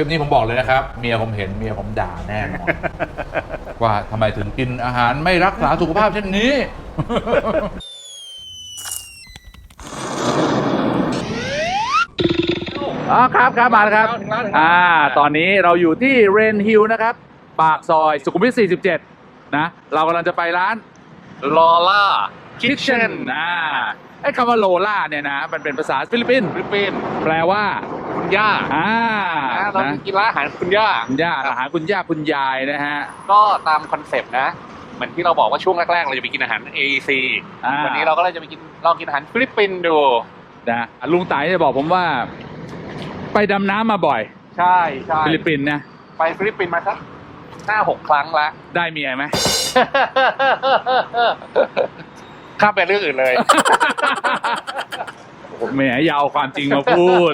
คลิปนี้ผมบอกเลยนะครับ เมียผมเห็นเมียผมด่าแน่นอนว่าทำไมถึงกินอาหารไม่รักษาสุขภาพเช่นนี้ อ๋อครับครับมาแล้วครับ ถึงแล้วถึงแล้ว อ่า ตอนนี้เราอยู่ที่เรนฮิลนะครับ ปากซอยสุขุมวิท 47 นะ เรากำลังจะไปร้าน ลอล่า Kitchen อ่าไอ้คำว่าโลล่าเนี่ยนะ มันเป็นภาษาฟิลิปปินส์ฟิลิปปินส์แปลว่า คุณย่าอ่าอ่าเรานะไปกินร้านอาหารคุณย่า คุณย่าอาหารคุณย่าคุณยายนะฮะ ก็ตามคอนเซปต์นะ เหมือนที่เราบอกว่าช่วงแรกๆ เราจะไปกินอาหาร AEC อ่า วันนี้เราก็เลยจะไปกินลองกินอาหารฟิลิปปินส์ดู นะลุงไต่จะบอกผมว่า ไปดำน้ำมาบ่อยใช่ใช่ฟิลิปปินส์นะไปฟิลิปปินส์มาสักห้าหกครั้งละ ได้เมียไหม ข้ามไปเรื่องอื่นเลย ผมแหมอยาเอาความจริงมาพูด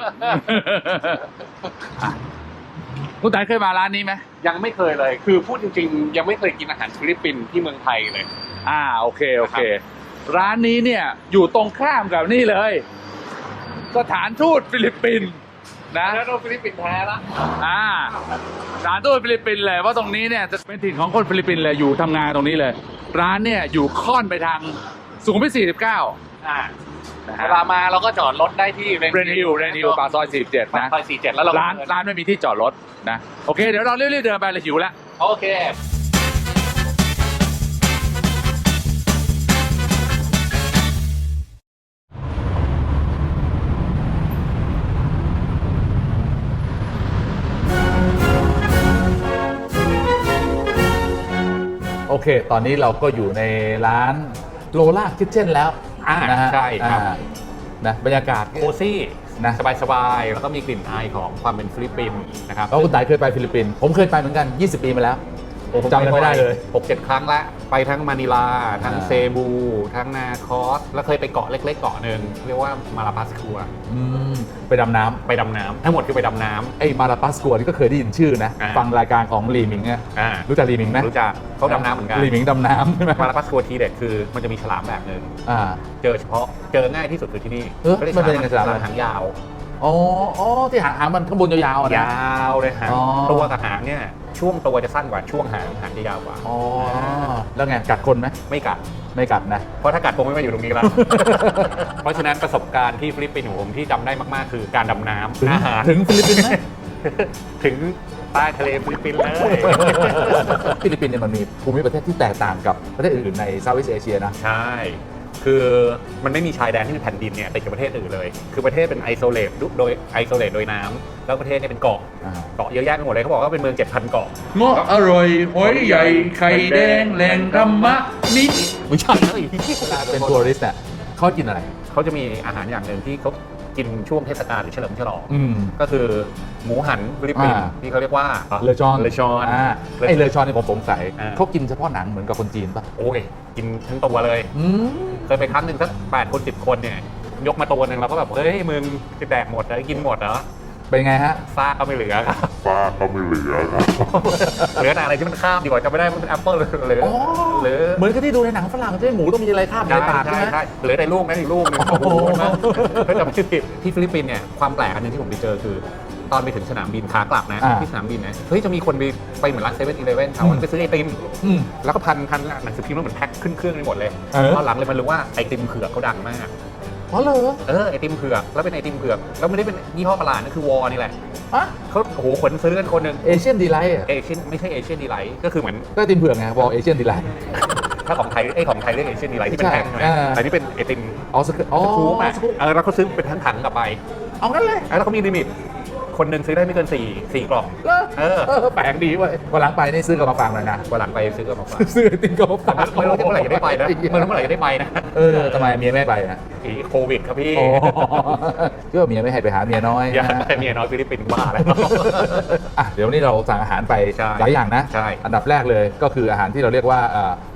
อะคุณไต่เคยมาร้านนี้ไหมยังไม่เคยเลย คือพูดจริงๆ ยังไม่เคยกินอาหารฟิลิปปินส์ที่เมืองไทยเลย อ่าโอเคโอเค ร้านนี้เนี่ยอยู่ตรงข้ามกับนี่เลย สถานทูตฟิลิปปินส์นะแล้วเราฟิลิปปินส์แท้ละอ่าสถานทูตฟิลิปปินส์เลยว่าตรงนี้เนี่ยจะเป็นถิ่นของคนฟิลิปปินส์เลยอยู่ทำงานตรงนี้เลย ร้านเนี่ยอยู่ค่อนไปทางสุขุมวิท49อ่า นะเวฮะลามาเราก็จอดรถได้ที่เรนฮิลเรนฮิลปากซอย47ปากนะซอย47แล้วเราก็ร้านเดินร้านไม่มีที่จอดรถนะโอเค เดี๋ยวเราเรีบๆเดินไปเลยหิวแล้ว โอเค โอเค ตอนนี้เราก็อยู่ในร้านโลล่าคิทเช่นแล้ว อ่านะฮะใช่ครับ อ่านะบรรยากาศ โคซี่นะสบายๆแล้วก็มีกลิ่นอายของความเป็นฟิลิปปินส์นะครับแล้วคุณตายเคยไปฟิลิปปินส์ผมเคยไปเหมือนกัน 20 ปีมาแล้ว ผมจำอะไรไม่ได้เลย หกเจ็ดครั้งละ ไปทั้งมานิลา ทั้งอ่า เซบู ทั้งนาคอส แล้วเคยไปเกาะเล็กๆเกาะหนึ่งเรียกว่ามาลาปัสกัว อืมไปดำน้ำ ไปดำน้ำทั้งหมดคือไปดำน้ ไอ้มาลาปัสกัวนี่ก็เคยได้ยินชื่อนะ อ่าฟังรายการของลีมิงอะำอ่ารู้จักลีมิงไหมรู้จักเขาดำน้ำเหมือนกันลีมิงดำน้ำใช่ไหมมาลาปัสกัวทีเด็ดคือมันจะมีฉลามแบบหนึ่งอ่า เจอเฉพาะเจอง่ายที่สุดคือที่นี่เออขารีกมันเป็นยังไงฉลามหางยาว อ๋ออ๋อที่หางหางมันข้างบนยาวๆอะนะ ยาวเลยหางอ๋อ ตัวกับหางเนี่ยช่วงตัวจะสั้นกว่าช่วงหางหางจะยาวกว่า อ๋อแล้วไงกัดคนไหมไม่กัด ไม่กัดนะ เพราะถ้ากัดคงไม่มาอยู่ตรงนี้แล้ว เพราะฉะนั้นประสบการณ์ที่ฟิลิปปินส์ของผมที่จำได้มากๆ คือการดำน้ถึงำอาหาร ถึงฟิลิปปินส์ไหม ถึงใต้ทะเลฟิลิปปินส์เลย ฟิลิปปินส์เนี่ยมันมีภูมิประเทศที่แตกต่างกับประเทศอื่นๆในเซาท์อีสเอเชียนะ ใช่ คือมันไม่มีชายแดนที่เป็นแผ่นดินเนี่ยติดกับประเทศอื่นเลย คือประเทศเป็นไอโซเลตโดยไอโซเลตโดยน้ำแล้วประเทศเนี่ยเป็นเกาะอ่า เกาะเยอะแยะไปหมดเลยเขาบอกว่าเป็นเมือง 7,000 เกาะ เงาะอร่อยหอยใหญ่ ไข่แดงแหล่งธรรมะนี่ไม่ใช่เลยเป็นทัวริสต์เนี่ยเขากินอะไร เขาจะมีอาหารอย่างหนึ่งที่เขากินช่วงเทศกาลหรือเฉลิมฉลองอืม ก็คือหมูหันฟิลิปปินส์อ่า ที่เขาเรียกว่าเลอชอนเลชอนอ่าไอเลอชอนเนี่ยผมสงสัยอ่า เขากินเฉพาะหนังเหมือนกับคนจีนป่ะโอ้ยกินทั้งตัวเลย อืม เคยไปครั้งหนึ่งสักแปดคนสิบคนเนี่ย ยกมาตัวหนึ่งเราก็แบบเฮ้ยมึงจะแดกหมดเลยกินหมดเหรอเป็นไงฮะซากก็ไม่เหลือครับป้าก็ไม่เหลือครับ เหลือแต่อะไรที่มันข้ามดีกว่าจะไม่ได้มันเป็นแอปเปิลหรือหรืออ๋อหรือเหมือนกับที่ดูในหนังฝรั่งใช่ไหมหมูต้องมีอะไรคาบอยู่ใช่ในปากใช่ใช่ไหม ใช่เหลือแต่ลูกนั้นอีกลูกหนึงโอ้โหเฮ้ยแต่ไม่ใช่ผิดที่ฟิลิปปินส์เนี่ยความแปลกอันหนึงที่ผมไปเจอคือ ตอนไปถึงสนามบินขากลับนะอ่าที่สนามบินนะเฮ้ยจะมีคนไปไปเหมือนร้านเซเว่นอีเลฟเว่นเขาอืม ไปซื้อไอติม อืม แล้วก็พันพันหนังสือพิมพ์แล้วเหมือนแพ็คขึ้นเครื่องไปหมดเลยเออ ตอนหลังเลยมันรู้ว่าไอติมเผือกเขาดังมาก อ๋อเหรอเออไอติมเผือกแล้วเป็นไอติมเผือกแล้วไม่ได้เป็นยี่ห้อประหลาดนะคือวอนี่แหละอะเขาโอ้โหขนซื้อกันคนหนึ่งเอเชียนดีไลท์เอเชียนไม่ใช่เอเชียนดีไลท์ก็คือเหมือนก็ติมเผือกไงบอกเอเชียนดีไลท์ ถ้าของไทยไอยของไทยเรียกเอเชียนดีไลท์ที่เป็นแท่งใช่ไหมใช่อ่า แต่นี่เป็นไอติมอ๋อสกอ๋อสกู๊ปอะสกู๊ปเออแล้วเขาซื้อเป็นทั้งถังกลับไปเอางั้นเลยแล้วเขามีลิมิต คนหนึ่งซื้อได้ไม่เกินสี่สี่กล่องเหรอเออ เออแปลกดีเว้ยวันหลังไปนี่ซื้อกลับมาฟังหน่อยนะวันหลังไปซื้อกลับมาฝากซื้อไอติมกลับมาฝากไม่รู้เมื่อไหร่จะได้ไปนะไม่รู้เมื่อไหร่จะได้ไปนะเออทำไมเมียไม่ไปอะอีโควิดครับพี่โอ้เชื่อว่าเมียไม่ให้ไปหาเมียน้อยอย่านะไปเมียน้อยฟิลิปปินส์บ้าแล้วอะเดี๋ยววันนี้เราสั่งอาหารไปใช่หลายอย่างนะใช่อันดับแรกเลยก็คืออาหารที่เราเรียกว่า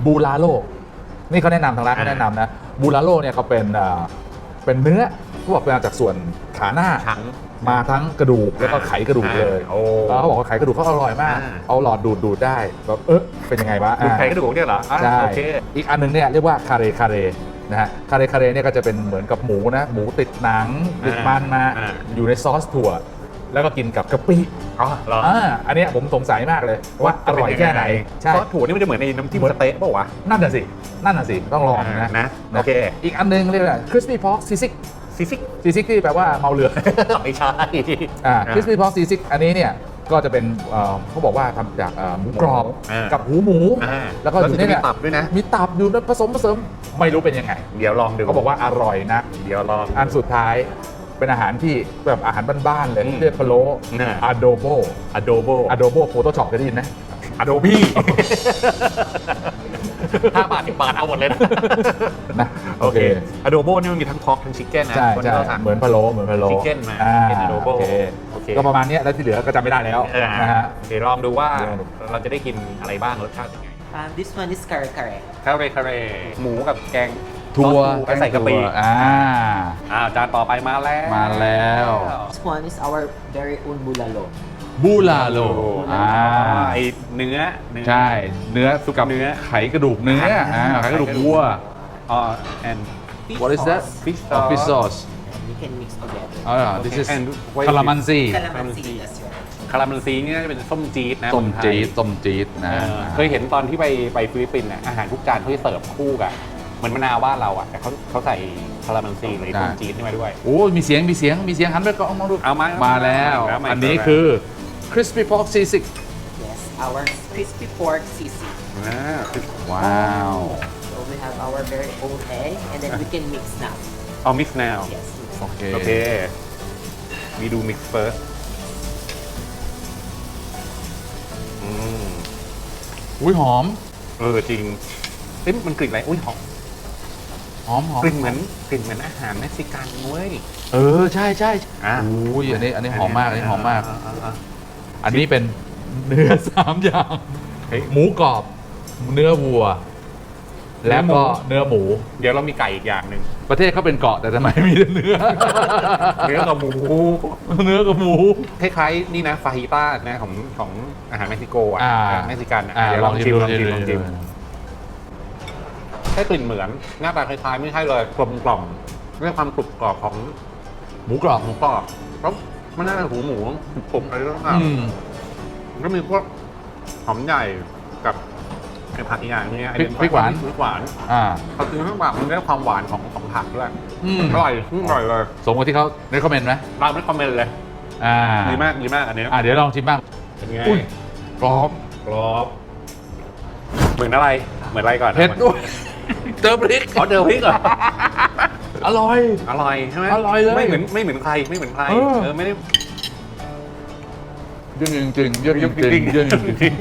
บูลาโลนี่เขาแนะนำทางร้านเขาอ่าแนะนำนะบูลาโลเนี่ยเขาเป็นเอ่อเป็นเนื้อเขาบอกเป็นมาจากส่วนขาหน้าถัง มาทั้งกระดูกแล้วก็ไขกระดูกเลยโอ้ แล้วเขาบอกว่าไขกระดูกเขาอร่อยมาก อ่า เอาหลอดดูดดูดได้แบบเออเป็นยังไงวะดูอ่า ไข่กระดูกเนี่ยเหรออะใช่ โอเคอีกอันหนึงเนี่ยเรียกว่าคาเรคาเรนะฮะคาเรคาเรเนี่ยก็จะเป็นเหมือนกับหมูนะ หมูติดหนังติดมันมาอ่าอยู่ในซอสถั่ว แล้วก็กินกับกะปิอ๋อเหรออ่าอันเนี้ยผมสงสัยมากเลยว่าอร่อยแค่ไหนใช่ซอสถั่วนี่มันจะเหมือนในน้ำจิ้มสเต๊ะเปล่าวะนั่นน่ะสินั่นน่ะสิต้องลองนะนะโอเค อีกอันหนึงเรียกว่า crispy pork sisik ซิซิก sisik ที่แปลว่าเมาเรือ ไม่ใช่ อ่า crispy pork sisik อันนี้เนี่ยก็จะเป็นเอ่อเขาบอกว่าทำจากเอ่อหมูกรอบอ่ากักับหูหมู อ่าแล้วก็แล้วอยู่จะในมีเนี่ยตับด้วยนะ มีตับอยู่นะผสมผสมไม่รู้เป็นยังไงเดี๋ยวลองดูเขาบอกว่าอร่อยนะ เดี๋ยวลอง อันสุดท้ายเป็นอาหารที่แบบอาหารบ้านๆเลยอืมเรียกพะโล้น่ะ อะโดโบ adobo อะโดโบโฟโต้ช็อปเคยได้ยินไหม adobe ห้าบาทสิบบาทเอาหมดเลยนะ นะโอเค adobo นี่มันมีทั้งพอกทั้งชิคเก้นนะใช่คนใช่ที่เราสั่ง เหมือนพะโล้เหมือนพะโล้ Chicken มาอ่าเป็น adobo โอเคโอเค ก็ประมาณเนี้ยแล้วที่เหลือก็จำไม่ได้แล้วเออนะฮะ เดี๋ยวลองดูว่าลองดู เราจะได้กินอะไรบ้างรสชาติยังไง Um, this one is kare kare. คาเรคาเรหมูกับแกงทัวซอสถั่ใส่กะปิอ่า อ่าจานต่อไปมาแล้วมาแล้ว This one is our very own bulalo. บูลาโลอ่าอ่าไอเนื้อเนื้อ ใช่ เนื้อสุกับเนื้อ ไขกระดูกเนื้ออ่าไขกระดูกวัว อ๋อ and Fish What is that sauce. fish Oh, fish sauce And we can mix together. อ่า this is And what is คารามันซี Calamansi, that's right. คาราเมลซีนี่น่าจะเป็นส้มจี๊ดนะต้มคนไทยจี๊ดต้มจี๊ดเอนะอเคยเห็นตอนที่ไปไปฟิลิปปินส์น่ะอาหารทุกจานเขาจะเสิร์ฟคู่กับเหมือนมะนาวบ้านเราอะแต่เขาเขาใส่คาราเมลซีหรือส้มจี๊ดนี่มาด้วย โอ้ มีเสียง มีเสียง มีเสียงหันไปก็เอามาดู เอามามาแล้วมาแล้วมาอันนี้แล้วคือ crispy pork sisik Yes, our crispy pork sisig. อ่าคือว้าว So we have our very own egg, and then we can mix now. เอามิกซ์แนว Yes, mix โอเค โอเค we do mix first อืมอุ้ยหอม เออจริงเอ๊ะมันกลิ่นอะไร อุ้ยหอมหอมหอมกลิ่นเหมือนกลิ่นเหมือนอาหารเม็กซิกันเว้ย เออ ใช่ใช่อะ อุ้ยอันนี้อันนี้หอมมาก อันนี้หอมมาก อ่อ่อ่า อันนี้เป็นเนื้อสามอย่าง เฮ้ย หมูกรอบ เนื้อวัว แล้วก็เนื้อหมู เดี๋ยวเรามีไก่อีกอย่างหนึ่งประเทศเขาเป็นเกาะแต่ทำไมมีแต่เนื้อ เนื้อกับหมู เนื้อกับหมู คล้ายๆนี่นะฟาฮิต้านะของของอาหารเม็กซิโกอะอ่าเม็กซิกันอะอ่าเดี๋ยวลองชิมลองชิมลองชิมดูแค่กลิ่นเหมือน หน้าตาคล้ายๆ ไม่ใช่เลยกลมกล่อมด้วยความกรุบกรอบของหมูกรอบหมูกรอบแล้ว มันน่าจะหูหมูกรุบอะไรต่างอืม ๆก็มีพวกหอมใหญ่กับไอ้ผักอีกอย่างเนี้ยพริกพริกหวาน พริกหวานอ่า พอกินพริกหวานมันได้ความหวานของของผักด้วยอืมอร่อยอร่อยเลยสมกับที่เขาได้คอมเมนต์ไหมเราไม่คอมเมนต์เลยอ่าดีมากดีมากอันนี้อ่าเดี๋ยวลองชิมบ้างเป็นไงอุ้ยกรอบกรอบเหมือนอะไรเหมือนอะไรก่อนเผ็ดด้วยเติมพริกอ๋อเดิมพริกเหรอ อร่อย อร่อยใช่ไหมอร่อยเลยไม่เหมือนไม่เหมือนใครไม่เหมือนใครเออ เออไม่ได้เยื่นจริงๆเยื่นจริงๆเยื่นจริง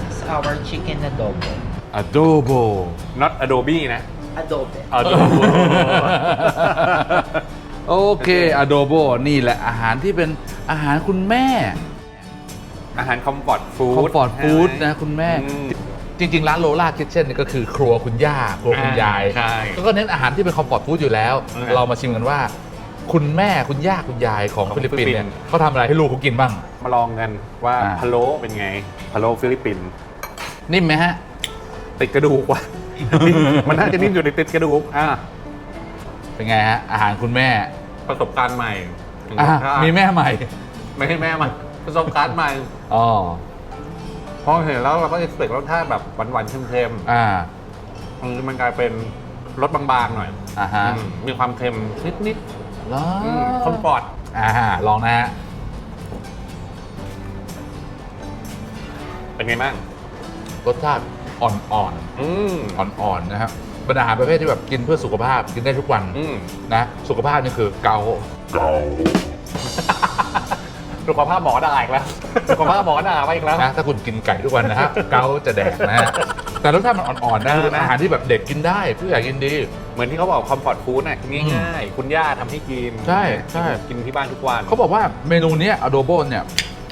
This is our chicken adobo. ๆ adobo not adobe นะ Adobe. adobo โอเค adobo นี่แหละอาหารที่เป็นอาหารคุณแม่อาหารคอมฟอร์ตฟู้ด คอมฟอร์ตฟู้ดนะคุณแม่ อืม จริง ๆ ร้านโลล่าคิทเช่นนี่ก็คือครัวคุณย่าครัวคุณยายใช่ก็เน้นอาหารที่เป็นคอมฟอร์ตฟู้ดอยู่แล้วเออเรามาชิมกันว่า คุณแม่คุณย่าคุณยายของของฟิลิปปินส์เนี่ยฟิลิปปินส์เขาทำอะไรให้ลูกเขากินบ้าง มาลองกันว่าอ่า พะโล้เป็นไงพะโล้ฟิลิปปินส์นิ่มไหมฮะ ติดกระดูกว่ะ มันน่าจะนิ่มอยู่ในติดกระดูกอ่าเป็นไงฮะ อาหารคุณแม่ประสบการณ์ใหม่ถึงอะรสชาติมีแม่ใหม่ไม่ให้แม่มันประสบการณ์ใหม่ อ๋อ พอเห็นแล้วเราก็จะเสกรสชาติแบบหวานๆเค็มอ่าๆมันมันกลายเป็นรสบางๆหน่อยอ่าฮะอืมมีความเค็มนิดแล้ๆอืมคอมฟอร์ตอ่าลองนะฮะเป็นไงบ้างรสชาติอ่อนๆอืมอ่อนๆนะครับเป็นอาหารประเภทที่แบบกินเพื่อสุขภาพกินได้ทุกวันอืมนะสุขภาพนี่คือเกา เก่า สุขภาพหมอด่าอีกแล้วสุขภาพหมอด่าไปอีกแล้ว นะถ้าคุณกินไก่ทุกวันนะฮะ เกาจะแดกนะฮะแต่รสชาติมันอ่อนๆนะเออเป็นนะอาหารที่แบบเด็กกินได้ผู้ใหญ่กินดี เหมือนที่เขาบอกคอมฟอร์ตฟู้ดน่ะกินง่ายๆคุณย่าทำให้กินใช่ใช่ กินที่บ้านทุกวันเขาบอกว่าเมนูเนี้อโดโบเนี่ย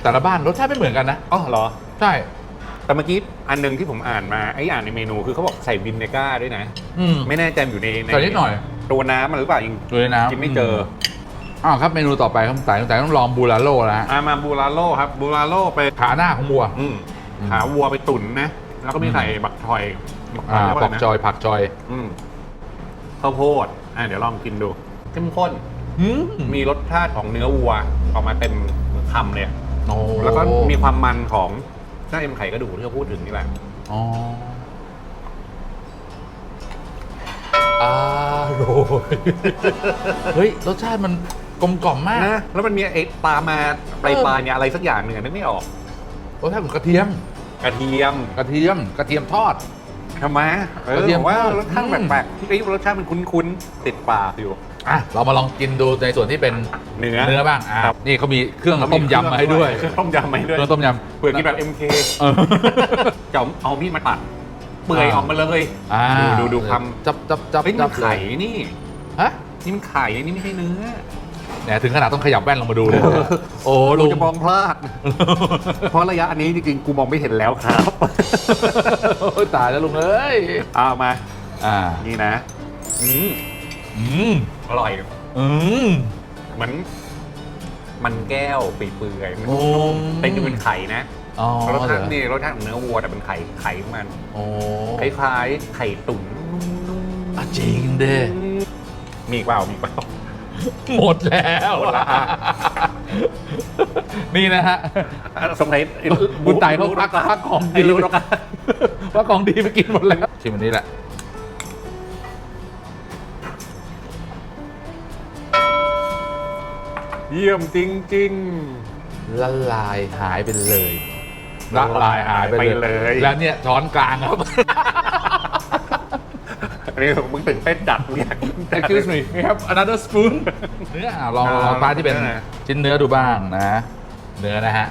แต่ละบ้านรสชาติไม่เหมือนกันนะ อ๋อเหรอ ใช่ แต่เมื่อกี้อันหนึงที่ผมอ่านมาไอ้อ่านในเมนูคือเขาบอกใส่วินเนก้าด้วยนะ อืมไม่แน่ใจอยู่ในใส่นิดหน่อย ตัวน้ำมันหรือเปล่ายังดูในน้ำกินไม่เจออ้าวครับเมนูต่อไปครับแต่แต่ต้องลองบูราโลแล้วฮะอามาบูราโลครับบูราโลไปขาหน้าของวัวอืมอืมขาวัวไปตุ๋นนะ แล้วก็มีอืมใส่บักทอยอ่าเรียกว่าปอะอกไรนะจอยผักจอยอืมข้าวโพดอ่าเดี๋ยวลองกินดูเข้มข้น อืมมีรสชาติของเนื้อวัวออกมาเต็มคำเลยโอ้แล้วก็มีความมันของหน้าเอ็มไข่กระดูกที่เขาพูดถึงนี่แหละ อ๋ออาโรยเฮ้ยรสชาติมัน กลมกล่อมมากนะแล้วมันมีไอ้ตามมาปลายปลายๆเนี่ยอะไรสักอย่างหนึ่งอะนึกไม่ออกรสชาติเหมือนกระเทียม กระเทียมกระเทียมกระเทียมทอด ทำไมเออกระเทียมผมว่ารสชาติอืม แปลกๆที่รสชาติมันคุ้นๆติดปากอยู่ อะเรามาลองกินดูในส่วนที่เป็นเนื้อเนื้อบ้างอะครับ นี่เขามีเครื่องต้มยำมาให้ด้วยเครื่องต้มยำมาให้ด้วยเครื่องต้มยำ เผื่อกินแบบ MK เออจะเอามีดมาตัดเปื่อยอ่า ออกมาเลย อ่าดูดูดูคจับจับจับำเฮ้ยนี่จัมับนไข่นี่ ฮะนี่มันไข่นี่ไม่ใช่เนื้อ เนี่ยถึงขนาดต้องขยับแว่นลงมาดูเลย โอ้กูลุงจะมองพลาด เพราะระยะอันนี้จริงๆกูมองไม่เห็นแล้วครับ โอ้ยตายแล้วลุงเอ้ยเอามา อ่านี่นะอืมอืมอร่อยอืมเหมือนมันแก้วเปื่อยๆมันโอ้แต่จริงๆเป็นไข่นะอ๋อรสชาติเหรอนี่รสชาติของเนื้อวัวแต่เป็นไข่ไข่ของมันโอ้คล้ายๆไข่ตุ๋นนุ่มอะจริงเด้ๆมีอีกเปล่ามีอีกเปล่า หมดแล้วหมดละอะนี่นะฮะสมัยคุณไต่เขาพักพักของดีรู้แล้วกันพักของดีไปกินหมดแล้วชิมอันนี้แหละ เยี่ยมจริง ละลายหายไปเลยละลายหายไปไปเลยเลย แล้วเนี่ยช้อนกลางครับๆ อันนี้มึงตื่นเต้นดัดมึงอยากกิน Excuse me we have another spoon เนื้ออะลองลองปลาที่เป็นเนื้อ ชิ้นเนื้อดูบ้างนะ เนื้อนะฮะ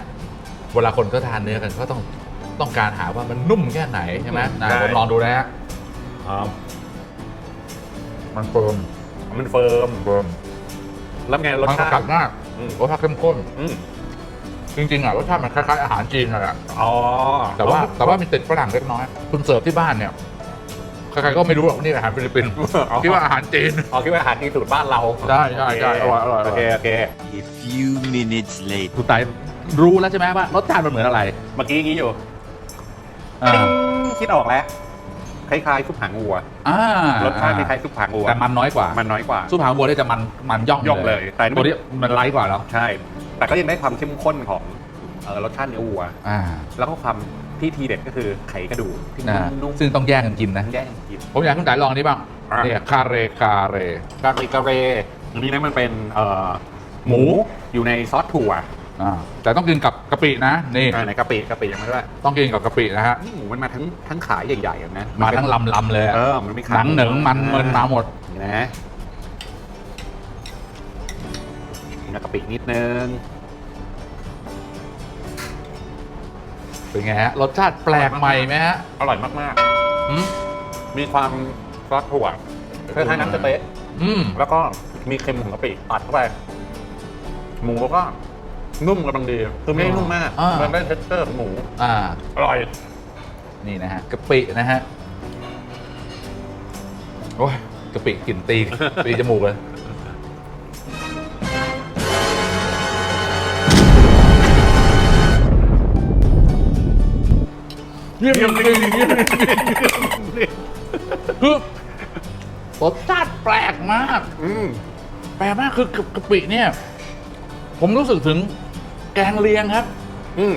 เวลาคนเขาทานเนื้อกันก็ต้องต้องการหาว่ามันนุ่มแค่ไหนใช่ไหมนะผมลองดูนะฮะอ๋อมันเฟิร์มมันเฟิร์มเฟิร์มแล้วไงรสมันชากัดติ มากอืม รสชาติเข้มข้น อืมจริงๆอะรสชาติมันคล้ายๆอาหารจีนนั่นแหละอ๋อแต่ว่าแต่ว่ามีติดฝรั่งเล็กน้อย คุณเสิร์ฟที่บ้านเนี่ย ใครๆก็ไม่รู้หรอกว่านี่อาหารฟิลิปปินส์คิดว่าอาหารจีน อ๋อคิดว่าอาหารจีนสูตรบ้านเราใช่ใช่ใช่อร่อยอร่อยอร่อยโอเคโอเค A few minutes later. คุณไตรู้แล้วใช่ไหมว่ารสชาติมันเหมือนอะไรเมื่อกี้อย่างนี้อยู่อ่าติ๊งคิดออกแล้ว คล้ายๆซุปหางวัว อ่ารสชาติคล้ายๆซุปหางวัวแต่มันน้อยกว่ามันน้อยกว่า ซุปหางบัวเนี่ยจะมันมันย่องย่องเลยแต่นี่ ตัวนี้มันไลท์กว่าแล้วใช่ แต่ก็ยังได้ความเข้มข้นของ เอ่อรสชาติเนื้อวัว อ่าแล้วก็ความที่ทีเด็ดก็คือไข่กระดูกที่นะนุ่มซึ่งต้องแย่งกันกินนะ ๆแย่งกิน ผมอยากให้คุณไตลองนี่บ้างอะ เนี่ยคาเรคาเร กาเรกาเรอันนี้นะมันเป็นเอ่อหมูอยู่ในซอสถั่วอ่าแต่ต้องกินกับกะปินะนี่อ่าในกะปิกะปิยังไม่ด้วยต้องกินกับกะปินะฮะนี่หมูมันมาทั้งทั้งขาใหญ่ๆอะนะมาทั้งลำลำๆเลยอะเออมันมีขาหนังเหนิงมันเมินมาหมดนี่นะแล้วกะปินิดนึง เป็นไงฮะ รสชาติแปลกใหม่ไหมฮะอร่อยมากอืมๆ มีความซอสถั่วคล้ายๆน้ำสเต๊ะอืมแล้วก็มีเค็มของกะปิตัดเข้าไป หมูก็นุ่มกำลังดีคือไม่ได้นุ่มมากอ่ามัมันได้เท็กเจอร์ของหมูอ่า อร่อย นี่นะฮะกะปินะฮะ โอ้ยกะปิกลิ่นตี ตีจมูกเลย เยี่ยมจริงเยี่ยมจริงคือรสชาติแปลกมาก อืมแปลกมากคือกะกะปิเนี่ย ผมรู้สึกถึงแกงเลียงครับ อืม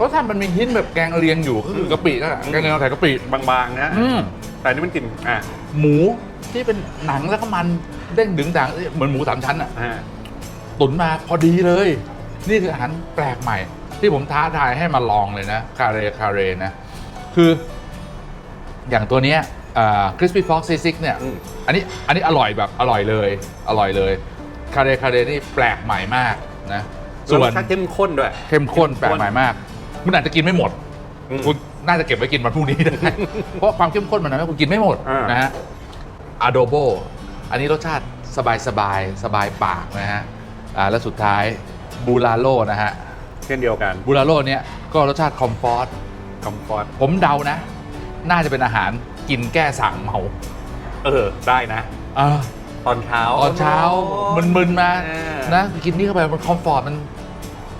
รสชาติมันมีหินแบบแกงเลียงอยู่ก็คือกะปินั่นแหละแกงเลียงใส่กะปิบางๆนะอืมแต่นี่มันกลิ่นอะหมูที่เป็นหนังแล้วก็มันเด้งดึงดังเอ้ยเหมือนหมูสามชั้นอะตุ๋นมาพอดีเลย นี่คืออาหารแปลกใหม่ ที่ผมท้าทายให้มาลองเลยนะคาเรคาเรนะ คืออย่างตัวเนี้ยคริสปี้ฟ็อกซีซิกเนี่ยอืมอันนี้อันนี้อร่อยแบบอร่อยเลย อร่อยเลย คาเรคาเรนี่แปลกใหม่มากนะ ส่ส่ววนนรสชาติเข้มข้นด้วย เข้มข้นแปลกใหม่มากคุณอาจจะกินไม่หมดอืมคุณน่าจะเก็บไว้กินวันพรุ่งนี้ได้ เพราะความเข้มข้นมันทำให้คุณกินไม่หมดอ่านนะฮะอะโดโบอันนี้รสชาติสบายสบายสบายปากนะฮะ อ่า แล้วสุดท้ายบูราโลนะฮะ เช่นเดียวกันบูราโลเนี่ยก็รสชาติคอมฟอร์ตคอมฟอร์ตผมเดานะ น่าจะเป็นอาหารกินแก้สั่งเมาเออได้นะเออตอนเช้าตอนเช้ามึนๆมาอ่านะกินนี่เข้าไปมันคอมฟอร์ตมัน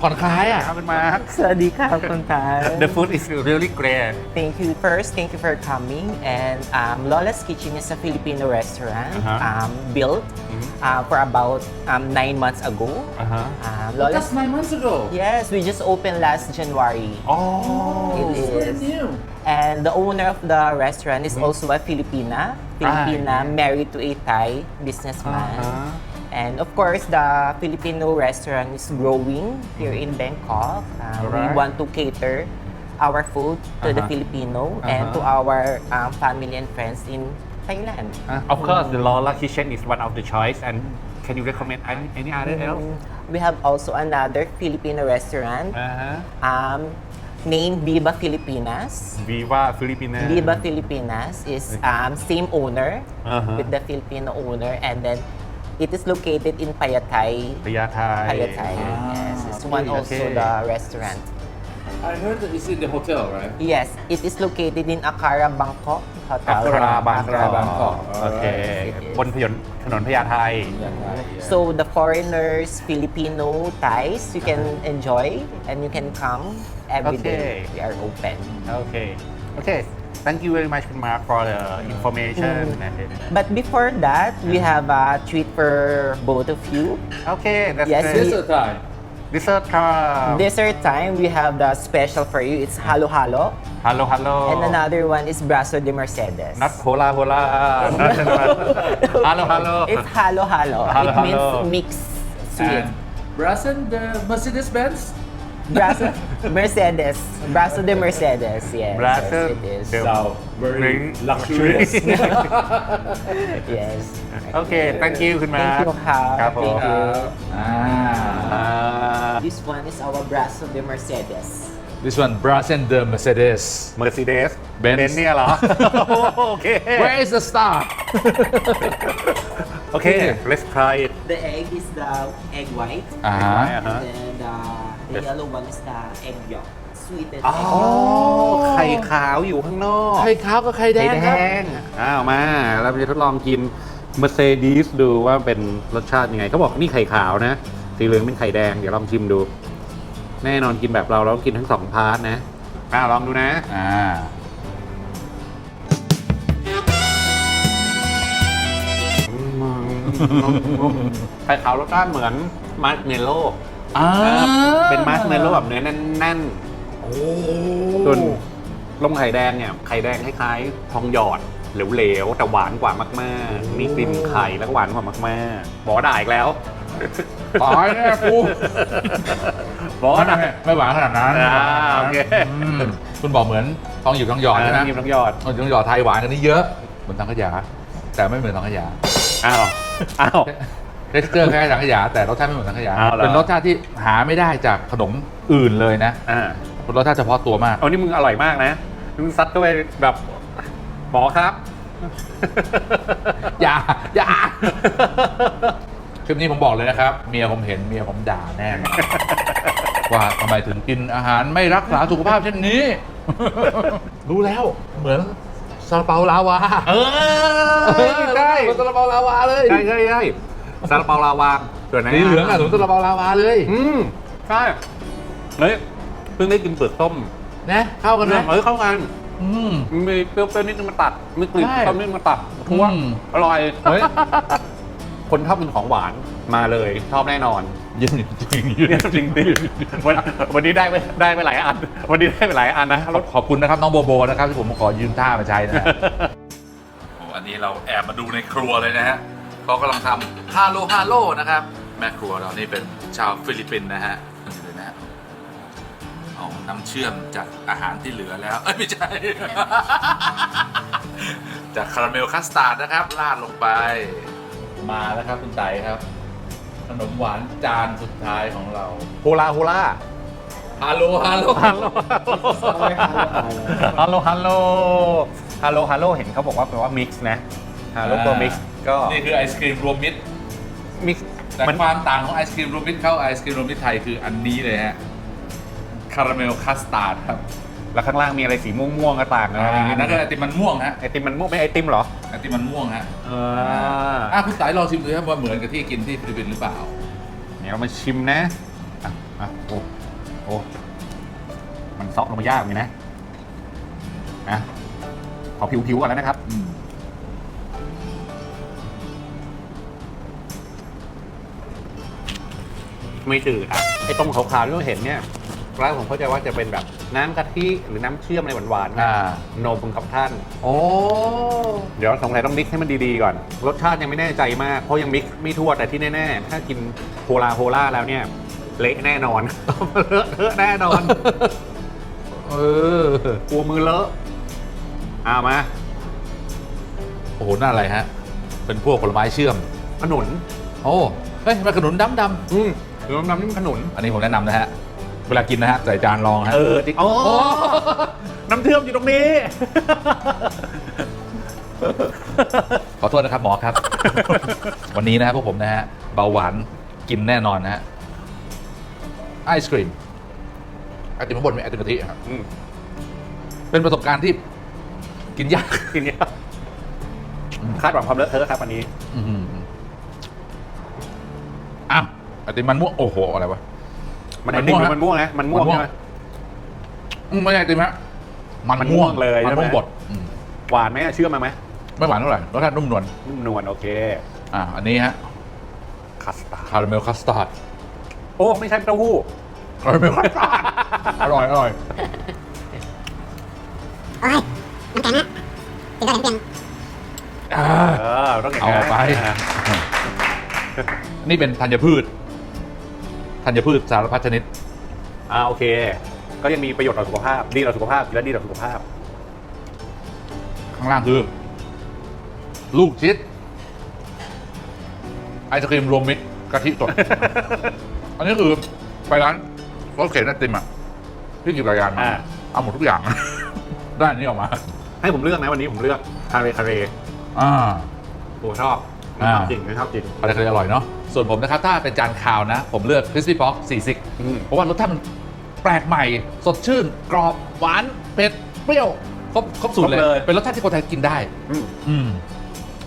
ผ่อนคลายอะครับคุณมาร์ค Sawadee ka, Kunta. The food is really great Thank you. First, thank you for coming. And um, Lola's Kitchen is a Filipino restaurant Uh-huh. um, built uh, for about um, nine months ago. Uh-huh. Um, Lola's, Just nine months ago. yes, we just opened last January. Oh, It so is. new. And the owner of the restaurant is mm-hmm. also a Filipina, ah, Filipina married to a Thai businessman. Uh-huh. And of course, the Filipino restaurant is growing here mm-hmm. in Bangkok. Um, We want to cater our food to the Uh-huh. Filipino and to uh-huh. our um, family and friends in Thailand. Ah. Of course, the Lola Kitchen is one of the choice. And can you recommend any, any other mm, else? We have also another Filipino restaurant Uh-huh. um, named Viva Filipinas. Viva Filipinas. Viva Filipinas is um, same owner Uh-huh. with the Filipino owner, and then it is located in Payatay. Payatai. Payatay. Yes, ah, it's one okay. also the restaurant. I heard that it's in the hotel right Yes, it is located in Akara Bangkok อั Hotel. คราบางก Accra อก Bangkok โอเค Yes, it is. บนถนนถนนพญาไท So the foreigners, Filipino, Thais, you can enjoy and you can come every day. Okay. We are open. โอเค โอเค thank you very much คุณมาร์ค for the information But before that, we have a treat for both of you. โอเค that's Yes, great we- time Dessert ครับ Dessert time, we have the special for you. It's halo halo. ฮัลโหลฮัลโหล And another one is brazo de Mercedes. not โ o ลาโ o ลาฮัลโหลฮัลโหล It's halo halo. Halo it halo. means mix sweet. And- Brazen the Mercedes Benz Brazo Mercedes. Brazo de Mercedes. Yes. Brazo yes, it is. de- Sound very Very luxurious Yes. โอเค thank you คุณมาร์ค Thank you ครับ ครับผม Thank you. อ่า อ่า This one is our brazo de Mercedes. This one Brazen the Mercedes Mercedes Benz เบนเนี่ยเหรอ โอเค Where is the star โอเค let's try it The egg is the egg white. อ่าอ่า And ฮะ then the, the yellow one is the egg yolk. Sweetened อ๋อ egg. ไข่ขาวอยู่ข้างนอก ไข่ขาวกับไข่แดไข่งแดครับ งอ้าวมาเราจะทดลองกิน Mercedes ดูว่าเป็นรสชาติยังไงเขาบอกนี่ไข่ขาวนะ สีเหลืองเป็นไข่แดง เดี๋ยวลองชิมดู แน่นอนกินแบบเราเราต้องกินทั้งสองพาร์ทนะอ่าลองดูนะ อ่า ไข่ขาวรสชาติเหมือนมาร์ชเมลโล่อ่าเป็นมาร์ชเมลโล่แบบเนื้อแน่นโอ้ๆส่วนลงไข่แดงเนี่ยไข่แดงคล้ายๆทองหยอดเหลวๆแต่หวานกว่ามากๆ มีกลิ่นไข่แล้วก็หวานกว่ามากๆบอกว่าด่าอีกแล้ว ตายแน่กูบอด่าไม่ไม่หวานขนาดนั้นอ่าโอเค มคุณบอกเหมือนทองหยิบทองหยอดใช่ไหมมีน้ำหยอด ทองหยิบทองหยอดไทยหวานกันนี่เยอะเหมือนสังขยาแต่ไม่เหมือนสังขยา อ้าว อ้าว เท็กเจอร์คล้ายๆสังขยาแต่รสชาติไม่เหมือนสังขยาอ้าวเหรอ เป็นรสชาติที่หาไม่ได้จากขนมอื่นเลยนะอ่าเป็นรสชาติเฉพาะตัวมาก เอานี่มึงอร่อยมากนะ มึงซัดเข้าไปแบบหมอครับ อย่าอย่าคลิปนี้ผมบอกเลยนะครับ เมียผมเห็นเมียผมด่าแน่นอนว่าทำไมถึงกินอาหารไม่รักษาสุขภาพเช่นนี้ รู้แล้วเหมือน ซาลาเปาลาวาเออได้เหมือนซาลาเปาลาวาเลยได้ได้ได้ซาลาเปาลาวาส่วนไหนสีเหลืองอะเหมือนซาลาเปาลาวาเลย อืมใช่เฮ้ยเพิ่งได้กินเปลือกส้มนะเข้ากันไหมเอ้ยเข้ากัน อืมมีเปรี้ยวๆนิดนึงมาตัดมีกลิ่นใช่ส้มนิดนึงมาตัดเพราะว่าอืมอร่อยเฮ้ยคนชอบกินของหวานมาเลยชอบแน่นอน เย็นจริงๆเนี่ยจริงๆวันวันนี้ได้ไปได้ไปหลายอัน วันนี้ได้ไปหลายอันนะขอบขอบคุณนะครับน้องโบโบนะครับที่ผมมาขอยืมท่ามาใช้นะโอ้อันนี้เราแอบมาดูในครัวเลยนะฮะเขากำลังทำฮาโลฮาโลนะครับ แม่ครัวเรานี่เป็นชาวฟิลิปปินส์นะฮะนี่เลยนะฮะเอาน้ำเชื่อมจากอาหารที่เหลือแล้ว เอ้ยไม่ใช่ จากคาราเมลคัสตาร์ดนะครับราดลงไป มาแล้วครับคุณไต่ครับ ขนมหวานจานสุดท้ายของเราโฮลาโฮลาฮาโลฮาโลฮัลโหลฮัลโหลฮัลโหลฮัลโหลฮัลโหลเห็นเขาบอกว่าแปลว่ามิกซ์นะฮัลโหลตัวมิกซ์ก็นี่คือไอศครีมรวมมิตรมิกซ์แต่มันความต่างของไอศครีมรวมมิตรเข้าไอศครีมรวมมิตรไทยคืออันนี้เลยฮะคาราเมลคัสตาร์ดครับ แล้วข้างล่างมีอะไรสีม่วงๆก็ต่างนะอ่าอันนั้นก็ไอติมมันม่วงฮะไอติมมันม่วงไม่ไอติมเหรอไอติมมันม่วงฮะอ่าอะคุณสายลองชิมดูครับว่าเหมือนกับที่กินที่ฟิลิปปินส์หรือเปล่าเดี๋ยวเรามาชิมนะอะอะโอ้โอ้มันซอกลงมายากเลยนะนะขอผิวๆก่อนแล้วนะครับอืมไม่จืดอะไอ้ตรงขาวๆที่เราเห็นเนี่ยร้านผมเข้าใจว่าจะเป็นแบบ น้ำกะทิหรือน้ำเชื่อมอะไรหวานๆนะอ่านมครับท่าน โอ้ เดี๋ยวสงสัยต้องมิกซ์ให้มันดีๆก่อน รสชาติยังไม่แน่ใจมาก เพราะยังมิกซ์ไม่ทั่วแต่ที่แน่ๆ ถ้ากินโฮลาโฮล่าแล้วเนี่ย เละแน่นอน เลอะเทอะแน่นอน เออ กลัวมือเลอะเอามาโอ้โหน่าอะไรฮะ เป็นพวกผลไม้เชื่อม ขนุน โอ้ เฮ้ยมันขนุนดำดำอืมหรือน้ำนี่มันขนุนๆอันนี้ผมแนะนำนะฮะ เวลากินนะฮะใส่จานรองฮะ เออจริงโอ้โอ้น้ำเชื่อมอยู่ตรงนี้ ขอโทษนะครับหมอครับ วันนี้นะครับพวกผมนะฮะเบาหวานกินแน่นอนนะฮะไอศครีมไอติมข้างบนเป็นไอติมกะทิครับอืม เป็นประสบการณ์ที่กินยากกินเนี่ยคาดหวังความเลอะเทอะครับอันนี้ อื้อหืออ้าวไอติมมันม่วงโอ้โห อะไรวะ มันมันไอติมม่วงมันม่วงนะมันม่วงมันม่วง ใช่ไหม อืมไม่ใช่ไอติมฮะมันมันม่วงเลยมันใช่ไหมม่วงบดอืมหวานไหมเชื่อมมาไหมไม่หวานเท่าไหร่รสชาตินุ่มนวลนุ่มนวลโอเคอ่าอันนี้ฮะคัสตาร์ดคาราเมลคัสตาร์ดโอ้ไม่ใช่เต้าหู้ คาราเมลคัสตาร์ดอร่อยอร่อยโอ้ยน้ำแข็งอะถึงกับแข็งเปียงอ่า เออต้องอย่างเอานั้นไป นี่เป็นธัญพืช ธัญพืชสารพัดชนิด อ่าโอเค ก็ยังมีประโยชน์ต่อสุขภาพ ดีต่อสุขภาพและดีต่อสุขภาพ ข้างล่างคือ ลูกชิดไอศครีมรวมมิตรกะทิสด อันนี้คือไปร้านรถเข็นไอติมอะที่ขี่จักรยานมาอ่า เอาหมดทุกอย่าง ได้อันนี้ออกมา ให้ผมเลือกนะวันนี้ผมเลือกคาเรคาเรอ่า โอ้ชอบ อ่าชอบจริงชอบจริงอะไรเคยอร่อยเนาะส่วนผมนะครับถ้าเป็นจานคาวนะ ผมเลือก crispy fox 40อืมเพราะว่ารสชาติมันแปลกใหม่ สดชื่น กรอบหวานเผ็ดเปรี้ยวครบครบสูตรเลย เป็นรสชาติที่คนไทยกินได้อืมอืม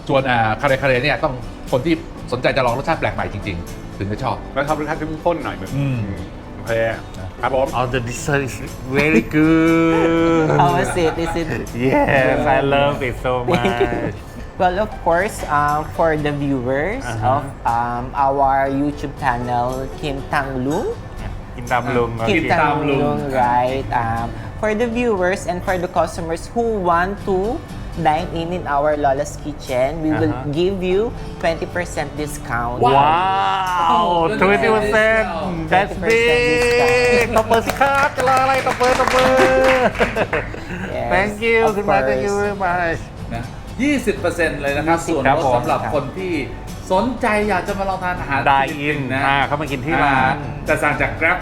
ส่วนอ่าคาเรคาเรเนี่ยต้องคนที่สนใจจะลองรสชาติแปลกใหม่จริง ๆ ถึงจะชอบแล้วชอบรสชาติเข้มข้นหน่อยมึงอืมโอเคครับผม Oh, the dessert is very good. How was it? Is it yes, I love it so much. Well, of course, um, for the viewers Uh-huh. of um, our YouTube channel, Kim Tang Lung, กินตามลุง Kim okay. Tang Lung, right? Um, for the viewers and for the customers who want to dine in in our Lola's Kitchen, we will Uh-huh. give you 20% discount. Wow, 20%. That's 20% big. ตบมือสิครับจะรออะไรตบมือตบมือ Yes, Thank you of คุณมา thank you course. very much นะ 20%เลยนะครับ ส่วนครับลดผมสำหรับคนที่สนใจอยากจะมาลองทานอาหารได้ฟิอิลิปนปิส์นะอ่าเข้ามากินที่ร้านอ่แต่สั่งจาก Grab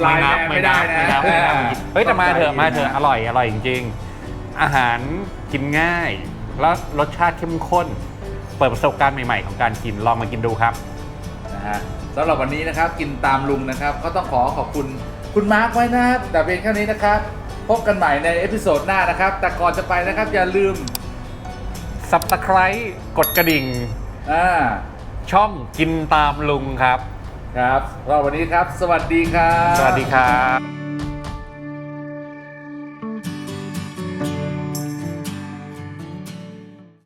ไลน์แมนไม่ได้นะไม่นับไม่นับเฮ้ยแต่มาเถอะมาเถอะอร่อยอร่อยจริง ๆ อาหารกินง่าย แล้วรสชาติเข้มข้น เปิดประสบการณ์ใหม่ ๆ ของการกินลองมากินดูครับนะฮะสำหรับวันนี้นะครับกินตามลุงนะครับ ก็ต้องขอขอบคุณคุณมาร์คไว้นะครับแต่เพียงแค่นี้นะครับ พบกันใหม่ในเอพิโซดหน้านะครับ แต่ก่อนจะไปนะครับอย่าลืม Subscribe กดกระดิ่ง อ่าช่องกินตามลุงครับ ครับสำหรับวันนี้ครับ สวัสดีครับ สวัสดีครับ